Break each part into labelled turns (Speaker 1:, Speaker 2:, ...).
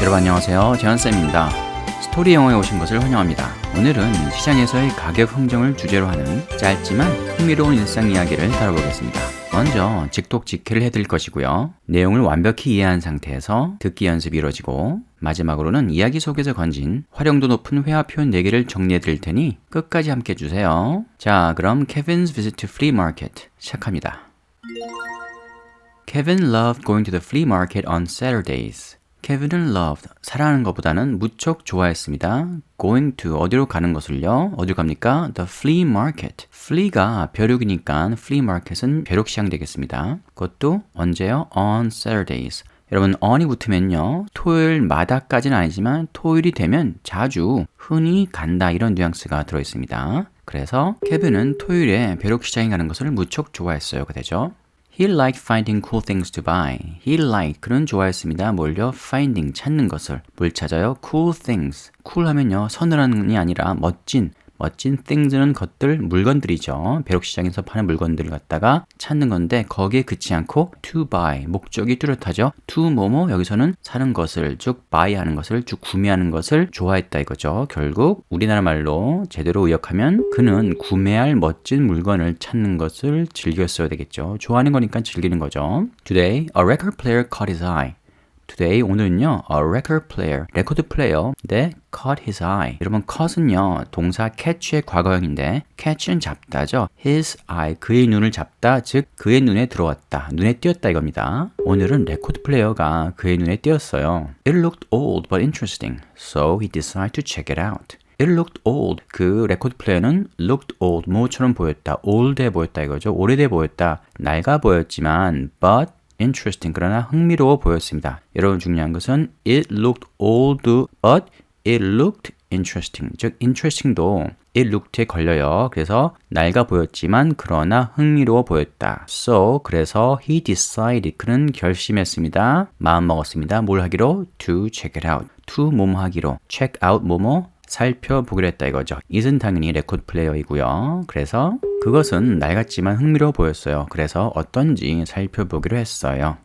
Speaker 1: 여러분 안녕하세요. 재현쌤입니다. 스토리 영어에 오신 것을 환영합니다. 오늘은 시장에서의 가격 흥정을 주제로 하는 짧지만 흥미로운 일상 이야기를 다뤄보겠습니다. 먼저 직독직해를 해드릴 것이고요. 내용을 완벽히 이해한 상태에서 듣기 연습이 이루어지고 마지막으로는 이야기 속에서 건진 활용도 높은 회화 표현 4개를 정리해 드릴 테니 끝까지 함께 해주세요. 자, 그럼 Kevin's Visit to Flea Market 시작합니다. Kevin loved going to the flea market on Saturdays. 케빈은 loved, 사랑하는 것보다는 무척 좋아했습니다. going to, 어디로 가는 것을요? 어디로 갑니까? the flea market. flea가 벼룩이니까 flea market은 벼룩시장 되겠습니다. 그것도 언제요? on Saturdays. 여러분, on이 붙으면요, 토요일마다까지는 아니지만 토요일이 되면 자주, 흔히 간다 이런 뉘앙스가 들어 있습니다. 그래서 케빈은 토요일에 벼룩시장에 가는 것을 무척 좋아했어요. 그 되죠? He liked finding cool things to buy. He liked 그는 좋아했습니다. 뭘요? Finding 찾는 것을 뭘 찾아요? Cool things. cool 하면요 서늘한이 아니라 멋진 멋진 things는 것들, 물건들이죠. 벼룩시장에서 파는 물건들을 갖다가 찾는 건데 거기에 그치 않고 to buy, 목적이 뚜렷하죠. to 뭐뭐 여기서는 사는 것을, 즉 buy 하는 것을, 즉 구매하는 것을 좋아했다 이거죠. 결국 우리나라 말로 제대로 의역하면 그는 구매할 멋진 물건을 찾는 것을 즐겼어야 되겠죠. 좋아하는 거니까 즐기는 거죠. Today, a record player caught his eye. Today 오늘은요 a record player 레코드 플레이어인데 caught his eye 여러분 caught은요 동사 catch의 과거형인데 catch는 잡다죠 his eye 그의 눈을 잡다 즉 그의 눈에 들어왔다 눈에 띄었다 이겁니다 오늘은 레코드 플레이어가 그의 눈에 띄었어요 It looked old but interesting so he decided to check it out It looked old. 그 레코드 플레이어는 looked old, 뭐처럼 보였다, old해 보였다 이거죠. 오래돼 보였다, 낡아 보였지만, but interesting 그러나 흥미로워 보였습니다. 여러분 중요한 것은 it looked old but it looked interesting. 즉 interesting도 it looked에 걸려요. 그래서 낡아 보였지만 그러나 흥미로워 보였다. So 그래서 he decided 그는 결심했습니다. 마음 먹었습니다. 뭘 하기로? to check it out. to 뭐뭐 하기로. check out 뭐뭐 살펴보기로 했다 이거죠. it은 당연히 레코드 플레이어이고요. 그래서 그것은 낡았지만 흥미로워 보였어요. 그래서 어떤지 살펴보기로 했어요.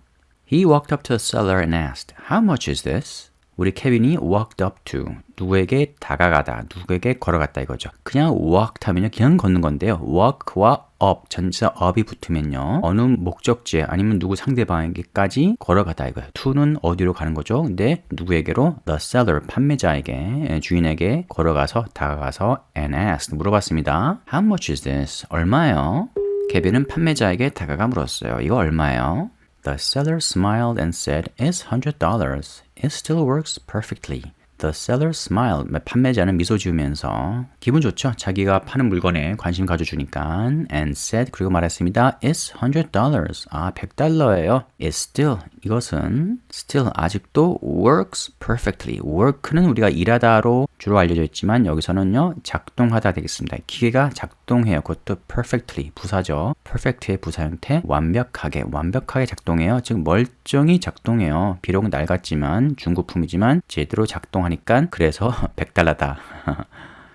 Speaker 1: He walked up to the seller and asked, How much is this? 우리 케빈이 walked up to 누구에게 다가가다, 누구에게 걸어갔다 이거죠. 그냥 walk 하면요, 그냥 걷는 건데요. walk와 up, 전치사 up이 붙으면요, 어느 목적지에 아니면 누구 상대방에게까지 걸어가다 이거예요. to는 어디로 가는 거죠? 근데 누구에게로? the seller, 판매자에게, 주인에게 걸어가서 다가가서 and asked, 물어봤습니다. How much is this? 얼마예요? 케빈은 판매자에게 다가가 물었어요. 이거 얼마예요? The seller smiled and said, It's hundred dollars. It still works perfectly. The seller smiled. 판매자는 미소 지으면서 기분 좋죠. 자기가 파는 물건에 관심 가져주니까 and said 그리고 말했습니다. It's hundred dollars. 아, 100달러예요. It's still 이것은 still 아직도 works perfectly. work는 우리가 일하다로 주로 알려져 있지만 여기서는요 작동하다 되겠습니다. 기계가 작동해요. 그것도 perfectly 부사죠. perfect의 부사 형태 완벽하게 완벽하게 작동해요. 즉 멀쩡히 작동해요. 비록 낡았지만 중고품이지만 제대로 작동하니까 그래서 100달러다.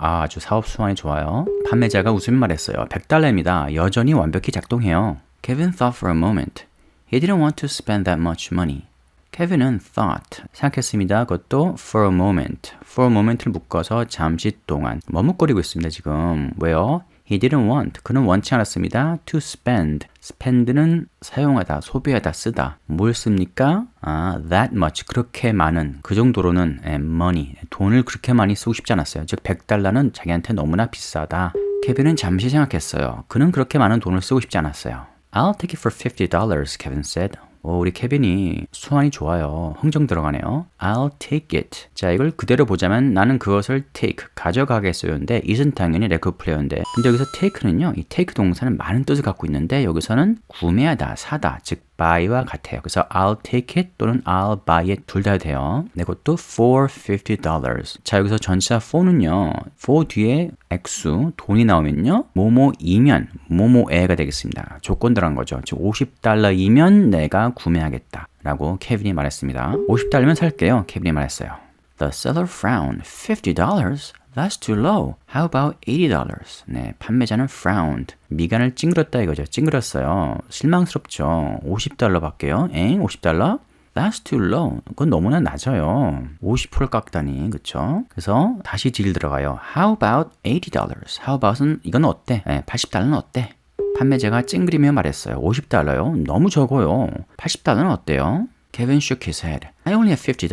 Speaker 1: 아, 아주 사업 수완이 좋아요. 판매자가 웃으며 말했어요. 100달러입니다. 여전히 완벽히 작동해요. Kevin thought for a moment. He didn't want to spend that much money. 케빈은 thought 생각했습니다. 그것도 for a moment, for a moment를 묶어서 잠시 동안 머뭇거리고 있습니다. 지금 왜요? He didn't want. 그는 원치 않았습니다. To spend. spend는 사용하다, 소비하다, 쓰다. 뭘 씁니까? 아, that much. 그렇게 많은. 그 정도로는 money. 돈을 그렇게 많이 쓰고 싶지 않았어요. 즉, 100달러는 자기한테 너무나 비싸다. 케빈은 잠시 생각했어요. 그는 그렇게 많은 돈을 쓰고 싶지 않았어요. I'll take it for $50, Kevin said. 오, 우리 케빈이 수완이 좋아요. 흥정 들어가네요. I'll take it. 자, 이걸 그대로 보자면 나는 그것을 take, 가져가겠어요인데 it은 당연히 레코 플레이어인데 근데 여기서 take는요. 이 take 동사는 많은 뜻을 갖고 있는데 여기서는 구매하다, 사다, 즉 buy와 같아요. 그래서 I'll take it 또는 I'll buy it 둘 다 돼요. 네, 그것도 for $50. 자, 여기서 전치사 for는요. for 뒤에 액수, 돈이 나오면요. 뭐뭐이면, 뭐뭐에가 되겠습니다. 조건 들어간 거죠. 즉 50달러이면 내가 구매하겠다. 라고 케빈이 말했습니다. 50달러면 살게요. 케빈이 말했어요. The seller frowned. $50? That's too low. How about $80? 네, 판매자는 frowned. 미간을 찡그렸다 이거죠. 찡그렸어요. 실망스럽죠. 50달러 밖에요. 엥? 50달러? That's too low. 그건 너무나 낮아요. 50% 깎다니, 그쵸? 그래서 다시 딜 들어가요. How about $80? How about은 이건 어때? 네, 80달러는 어때? 판매자가 찡그리며 말했어요. 50달러요? 너무 적어요. 80달러는 어때요? Kevin shook his head. I only have $50.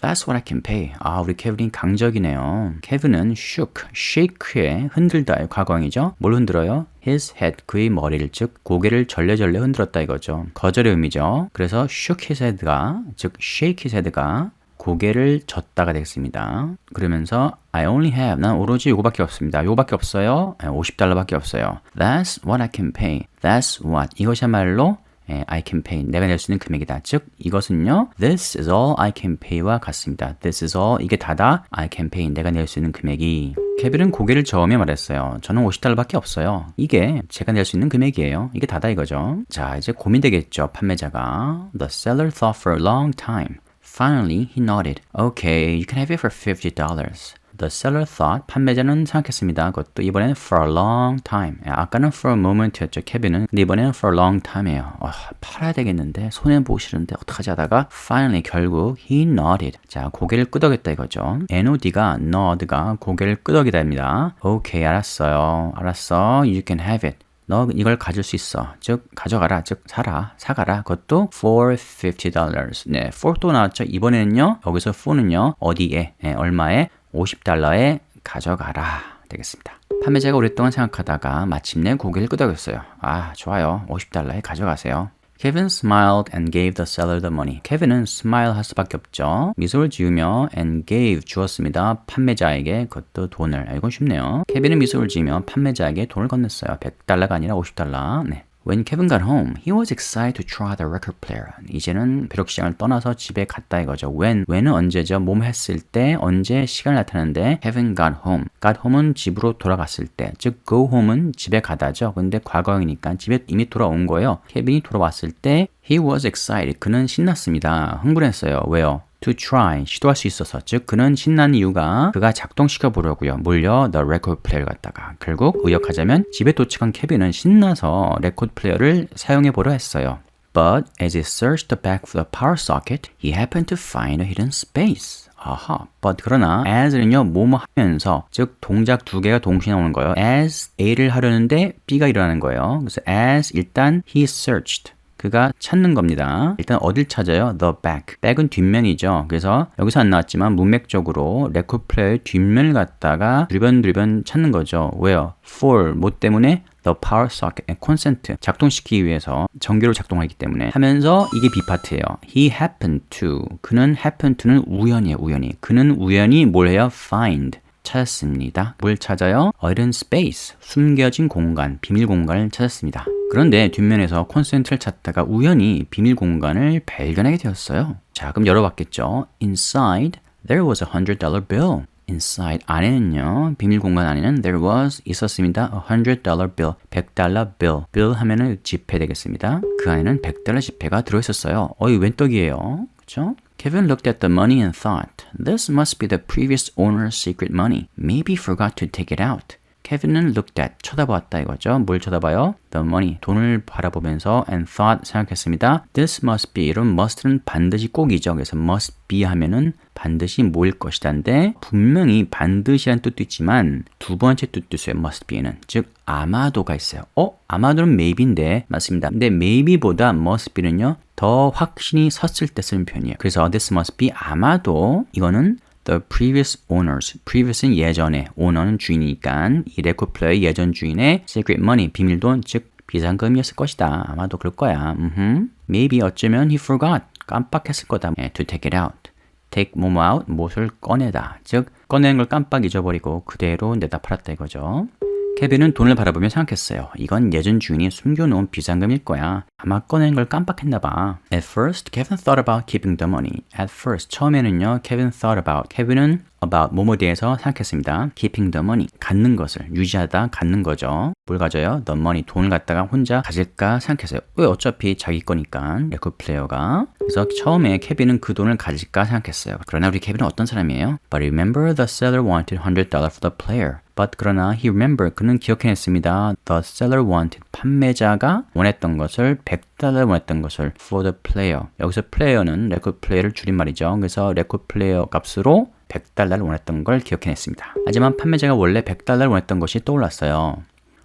Speaker 1: That's what I can pay. 아, 우리 케빈이 강적이네요. 케빈은 shook, shake의 흔들다의 과거형이죠. 뭘 흔들어요? his head, 그의 머리를 즉 고개를 절레절레 흔들었다 이거죠. 거절의 의미죠. 그래서 shook his head가 즉 shake his head가 고개를 젓다가 되겠습니다. 그러면서 I only have 난 오로지 요거밖에 없습니다. 요거밖에 없어요. 50달러밖에 없어요. That's what I can pay. That's what 이것이야말로 I can pay 내가 낼 수 있는 금액이다. 즉 이것은요 This is all I can pay와 같습니다. This is all 이게 다다 I can pay 내가 낼 수 있는 금액이 케빈은 고개를 저으며 말했어요. 저는 50달러밖에 없어요. 이게 제가 낼 수 있는 금액이에요. 이게 다다 이거죠. 자 이제 고민되겠죠 판매자가 The seller thought for a long time. Finally, he nodded. Okay, you can have it for $50. The seller thought, 판매자는 생각했습니다. 그것도 이번에는 for a long time. 아까는 for a moment였죠, 케빈은. 근데 이번에는 for a long time이에요. 어, 팔아야 되겠는데, 손해 보기 싫은데, 어떡하지 하다가 finally 결국 he nodded. 자, 고개를 끄덕였다 이거죠. nod가 nod가 고개를 끄덕이다입니다. Okay, 알았어요. 알았어. You can have it. 너 이걸 가질 수 있어. 즉 가져가라. 즉 사라. 사가라. 그것도 for $50. 네, for 또 나왔죠. 이번에는요. 여기서 for는요. 어디에? 네, 얼마에? 50달러에 가져가라. 되겠습니다. 판매자가 오랫동안 생각하다가 마침내 고개를 끄덕였어요. 아, 좋아요. 50달러에 가져가세요. Kevin smiled and gave the seller the money. 케빈은 smile 할 수밖에 없죠. 미소를 지으며 and gave 주었습니다. 판매자에게 그것도 돈을. 이건 쉽네요. 케빈은 미소를 지으며 판매자에게 돈을 건넸어요. 100달러가 아니라 50달러. 네. When Kevin got home, he was excited to try the record player. 이제는 벼룩시장을 떠나서 집에 갔다 이거죠. When, when은 언제죠? 몸 했을 때, 언제 시간을 나타내는데 Kevin got home. got home은 집으로 돌아갔을 때, 즉 go home은 집에 가다죠. 근데 과거형이니까 집에 이미 돌아온 거예요. 케빈이 돌아왔을 때 he was excited. 그는 신났습니다. 흥분했어요. 왜요? To try 시도할 수 있어서 즉 그는 신난 이유가 그가 작동시켜 보려고요 몰려 the record player 갖다가 결국 의역하자면 집에 도착한 케빈은 신나서 레코드 플레이어를 사용해 보려 했어요 But as he searched the back of the power socket, he happened to find a hidden space. 아하. But 그러나 as는요 뭐뭐 하면서 즉 동작 두 개가 동시에 나오는 거예요. as A를 하려는데 B가 일어나는 거예요. 그래서 as 일단 he searched 그가 찾는 겁니다. 일단 어딜 찾아요? The back. back은 뒷면이죠. 그래서 여기서 안 나왔지만 문맥적으로 레코드 플레이어의 뒷면을 갖다가 두변두변 찾는 거죠. 왜요? for 뭐 때문에 the power socket, consent 작동시키기 위해서 전기로 작동하기 때문에 하면서 이게 B 파트예요. He happened to 그는 happen to는 우연이에요. 우연히 그는 우연히 뭘 해요? find 찾았습니다. 뭘 찾아요? Hidden space 숨겨진 공간, 비밀 공간을 찾았습니다. 그런데 뒷면에서 콘센트를 찾다가 우연히 비밀 공간을 발견하게 되었어요. 자, 그럼 열어봤겠죠. Inside, there was a hundred dollar bill. Inside 안에는요 비밀 공간 안에는 there was 있었습니다. A hundred dollar bill 100달러 bill bill 하면은 지폐 되겠습니다. 그 안에는 100달러 지폐가 들어있었어요. 어이 웬 떡이에요, 그렇죠? Kevin looked at the money and thought, this must be the previous owner's secret money. Maybe forgot to take it out. 케빈은 looked at 쳐다보았다 이거죠. 뭘 쳐다봐요? The money 돈을 바라보면서 and thought 생각했습니다. This must be 이런 must는 반드시 꼭이죠. 그래서 must be 하면은 반드시 뭐일 것이다인데 분명히 반드시란 뜻도 있지만 두 번째 뜻도 있어요. must be는 즉 아마도가 있어요. 어? 아마도는 maybe인데 맞습니다. 근데 maybe보다 must be는요 더 확신이 섰을 때 쓰는 표현이에요. 그래서 this must be 아마도 이거는 the previous owners. previous는 예전에, owner는 주인이니까 이 레코드 플레이의 예전 주인의 secret money, 비밀돈, 즉 비상금이었을 것이다. 아마도 그럴 거야. 음흠. Maybe 어쩌면 he forgot. 깜빡했을 거다. 네, to take it out. take 뭐뭐 out, 무엇을 꺼내다. 즉 꺼내는 걸 깜빡 잊어버리고 그대로 내다 팔았다 이거죠. 케빈은 돈을 바라보며 생각했어요. 이건 예전 주인이 숨겨놓은 비상금일 거야. 아마 꺼낸 걸 깜빡했나 봐. At first, Kevin thought about keeping the money. At first, 처음에는요, Kevin thought about. 케빈은 about 뭐뭐 대해서 생각했습니다. keeping the money. 갖는 것을 유지하다 갖는 거죠. 뭘 가져요? the money. 돈을 갖다가 혼자 가질까 생각했어요. 왜 어차피 자기 거니까 레코드 플레이어가. 그래서 처음에 케빈은 그 돈을 가질까 생각했어요. 그러나 우리 케빈은 어떤 사람이에요? But remember the seller wanted $100 for the player. But 그러나 he remembered 그는 기억해냈습니다. The seller wanted 판매자가 원했던 것을 100달러 원했던 것을 for the player. 여기서 player는 record player를 줄임말이죠. 그래서 record player 값으로 100달러를 원했던 걸 기억해냈습니다. 하지만 판매자가 원래 100달러를 원했던 것이 떠올랐어요.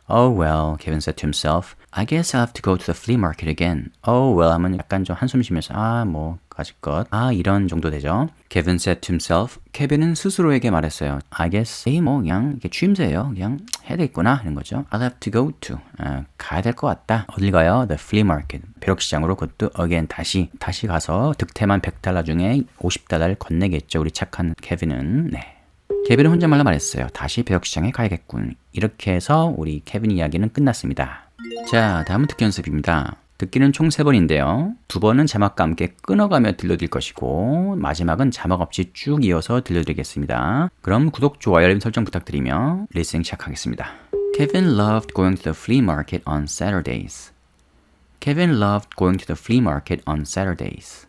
Speaker 1: Oh well, Kevin said to himself. I guess I'll have to go to the flea market again. Oh well 하면 약간 좀 한숨 쉬면서 아 뭐 가질것 아 이런 정도 되죠. Kevin said to himself. 케빈은 스스로에게 말했어요. I guess 에이 뭐 그냥 이게 취임새예요. 그냥 해야 되겠구나 하는 거죠. I'll have to go to 아, 가야 될 것 같다. 어딜 가요? The flea market. 벼룩시장으로 그것도 again 다시 다시 가서 득템한 100달러 중에 50달러를 건네겠죠. 우리 착한 케빈은 네. 케빈은 혼잣말로 말했어요. 다시 벼룩시장에 가야겠군. 이렇게 해서 우리 케빈 이야기는 끝났습니다. 자, 다음은 듣기 연습입니다. 듣기는 총 3번인데요. 두 번은 자막과 함께 끊어가며 들려드릴 것이고 마지막은 자막 없이 쭉 이어서 들려드리겠습니다. 그럼 구독, 좋아요, 알림 설정 부탁드리며 리스닝 시작하겠습니다. Kevin loved going to the flea market on Saturdays. Kevin loved going to the flea market on Saturdays.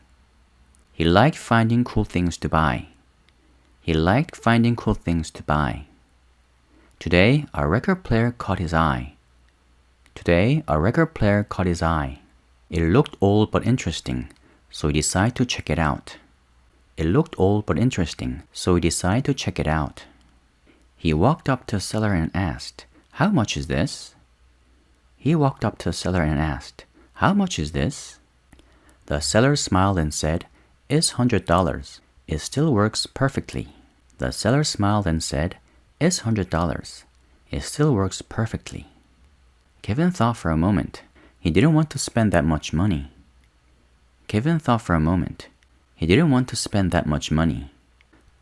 Speaker 1: He liked finding cool things to buy. He liked finding cool things to buy. Today, a record player caught his eye. Today, a record player caught his eye. It looked old but interesting, so he decided to check it out. It looked old but interesting, so he decided to check it out. He walked up to the seller and asked, How much is this? He walked up to the seller and asked, How much is this? The seller smiled and said, It's $100. It still works perfectly. The seller smiled and said, It's $100. It still works perfectly. Kevin thought for a moment. He didn't want to spend that much money. Kevin thought for a moment. He didn't want to spend that much money.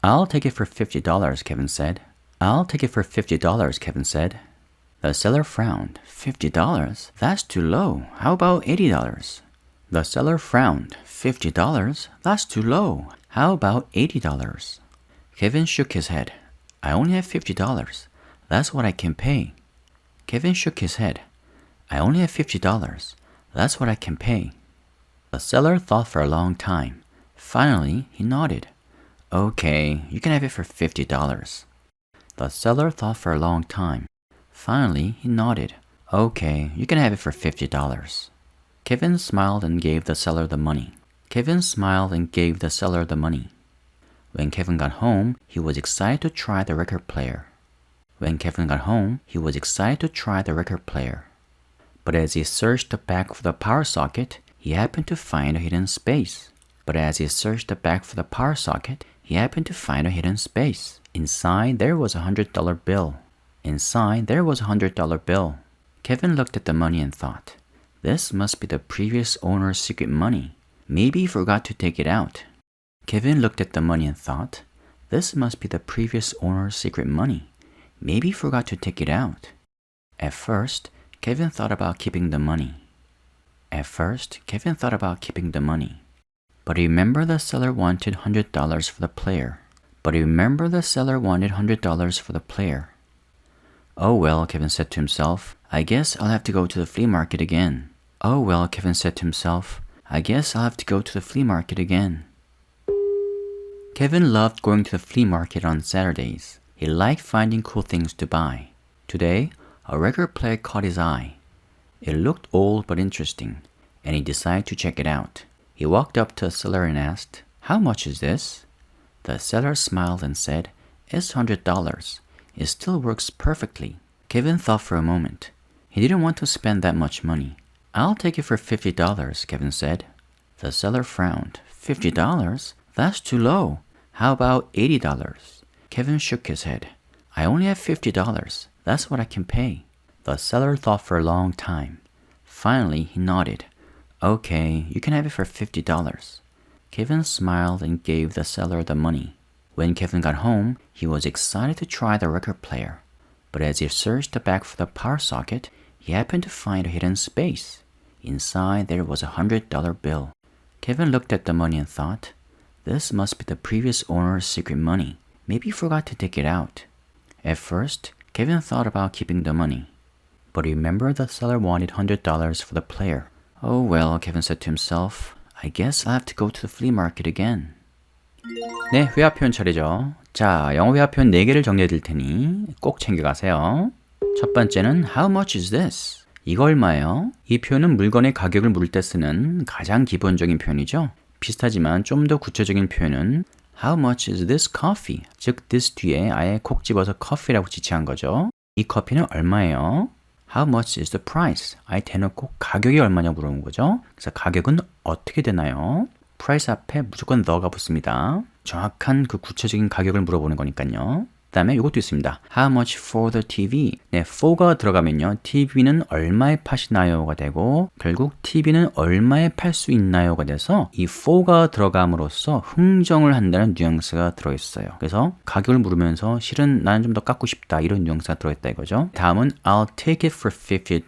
Speaker 1: I'll take it for $50, Kevin said. I'll take it for $50, Kevin said. The seller frowned. $50? That's too low. How about $80? The seller frowned. $50? That's too low. How about $80? Kevin shook his head. I only have $50. That's what I can pay. Kevin shook his head. I only have $50. That's what I can pay. The seller thought for a long time. Finally, he nodded. Okay, you can have it for $50. The seller thought for a long time. Finally, he nodded. Okay, you can have it for $50. Kevin smiled and gave the seller the money. Kevin smiled and gave the seller the money. When Kevin got home, he was excited to try the record player. When Kevin got home, he was excited to try the record player. But as he searched the back for the power socket, he happened to find a hidden space. But as he searched the back for the power socket, he happened to find a hidden space. Inside there was a hundred dollar bill. Inside there was a hundred dollar bill. Kevin looked at the money and thought, this must be the previous owner's secret money. Maybe he forgot to take it out. Kevin looked at the money and thought, this must be the previous owner's secret money. Maybe he forgot to take it out. At first, Kevin thought about keeping the money. At first, Kevin thought about keeping the money. But he remembered the seller wanted $100 for the player. But he remembered the seller wanted $100 for the player. Oh well, Kevin said to himself, I guess I'll have to go to the flea market again. Oh well, Kevin said to himself, I guess I'll have to go to the flea market again. Kevin loved going to the flea market on Saturdays. He liked finding cool things to buy. Today, a record player caught his eye. It looked old but interesting, and he decided to check it out. He walked up to a seller and asked, How much is this? The seller smiled and said, It's $100. It still works perfectly. Kevin thought for a moment. He didn't want to spend that much money. I'll take it for $50, Kevin said. The seller frowned. $50? That's too low. How about $80? Kevin shook his head. I only have $50. That's what I can pay. The seller thought for a long time. Finally, he nodded. Okay, you can have it for $50. Kevin smiled and gave the seller the money. When Kevin got home, he was excited to try the record player. But as he searched the back for the power socket, he happened to find a hidden space. Inside there was a hundred dollar bill. Kevin looked at the money and thought, this must be the previous owner's secret money. Maybe he forgot to take it out. At first, Kevin thought about keeping the money. But he remembered the seller wanted $100 for the player. Oh well, Kevin said to himself, I guess I'll have to go to the flea market again. 네, 회화 표현 차례죠. 자, 영어 회화 표현 4개를 정리해 드릴 테니 꼭 챙겨가세요. 첫 번째는 How much is this? 이거 얼마예요? 이 표현은 물건의 가격을 물을 때 쓰는 가장 기본적인 표현이죠. 비슷하지만 좀 더 구체적인 표현은 How much is this coffee? 즉, this 뒤에 아예 콕 집어서 커피라고 지칭한 거죠. 이 커피는 얼마예요? How much is the price? 아예 대놓고 가격이 얼마냐고 물어본 거죠. 그래서 가격은 어떻게 되나요? price 앞에 무조건 the가 붙습니다. 정확한 그 구체적인 가격을 물어보는 거니까요. 그 다음에 이것도 있습니다. How much for the TV? 네, for가 들어가면요. TV는 얼마에 파시나요가 되고 결국 TV는 얼마에 팔 수 있나요가 돼서 이 for가 들어감으로써 흥정을 한다는 뉘앙스가 들어있어요. 그래서 가격을 물으면서 실은 나는 좀 더 깎고 싶다 이런 뉘앙스가 들어있다 이거죠. 다음은 I'll take it for $50.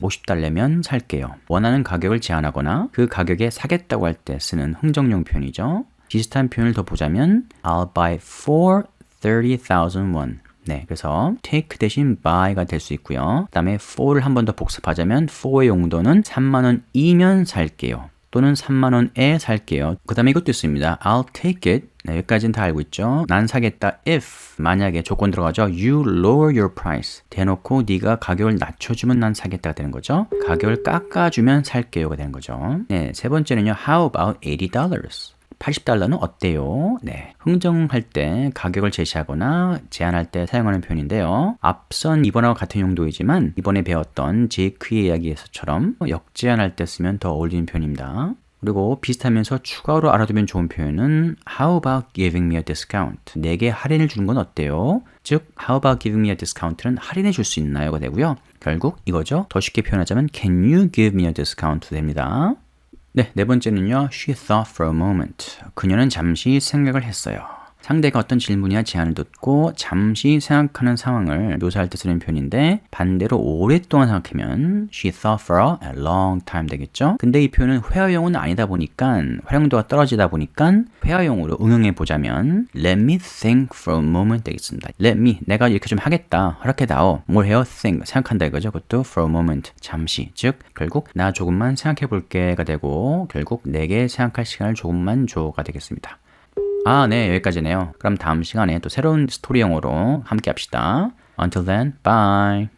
Speaker 1: 50달러면 살게요. 원하는 가격을 제안하거나 그 가격에 사겠다고 할 때 쓰는 흥정용 표현이죠. 비슷한 표현을 더 보자면 I'll buy for 30,000 won. 네, 그래서 take 대신 buy가 될 수 있고요. 그다음에 for를 한 번 더 복습하자면 for의 용도는 3만 원이면 살게요. 또는 3만 원에 살게요. 그다음에 이것도 있습니다. I'll take it. 네, 여기까지는 다 알고 있죠. 난 사겠다 if 만약에 조건 들어가죠. You lower your price. 대놓고 네가 가격을 낮춰주면 난 사겠다가 되는 거죠. 가격을 깎아주면 살게요가 되는 거죠. 네, 세 번째는요. How about 80 dollars? 80달러는 어때요? 네. 흥정할 때 가격을 제시하거나 제안할 때 사용하는 표현인데요. 앞선 이번과 같은 용도이지만 이번에 배웠던 제이크의 이야기에서처럼 역제안할 때 쓰면 더 어울리는 표현입니다. 그리고 비슷하면서 추가로 알아두면 좋은 표현은 How about giving me a discount? 내게 할인을 주는 건 어때요? 즉, How about giving me a discount는 할인해 줄 수 있나요가 되고요. 결국 이거죠. 더 쉽게 표현하자면 Can you give me a discount? 됩니다. 네, 네 번째는요. She thought for a moment. 그녀는 잠시 생각을 했어요. 상대가 어떤 질문이나 제안을 듣고 잠시 생각하는 상황을 묘사할 때 쓰는 표현인데 반대로 오랫동안 생각하면 she thought for a long time 되겠죠? 근데 이 표현은 회화용은 아니다 보니까 활용도가 떨어지다 보니까 회화용으로 응용해 보자면 let me think for a moment 되겠습니다. let me 내가 이렇게 좀 하겠다 허락해 다오 뭘 해요? think 생각한다 이거죠. 그것도 for a moment 잠시 즉 결국 나 조금만 생각해 볼게가 되고 결국 내게 생각할 시간을 조금만 줘가 되겠습니다. 아, 네, 여기까지네요. 그럼 다음 시간에 또 새로운 스토리용어로 함께 합시다. Until then, bye.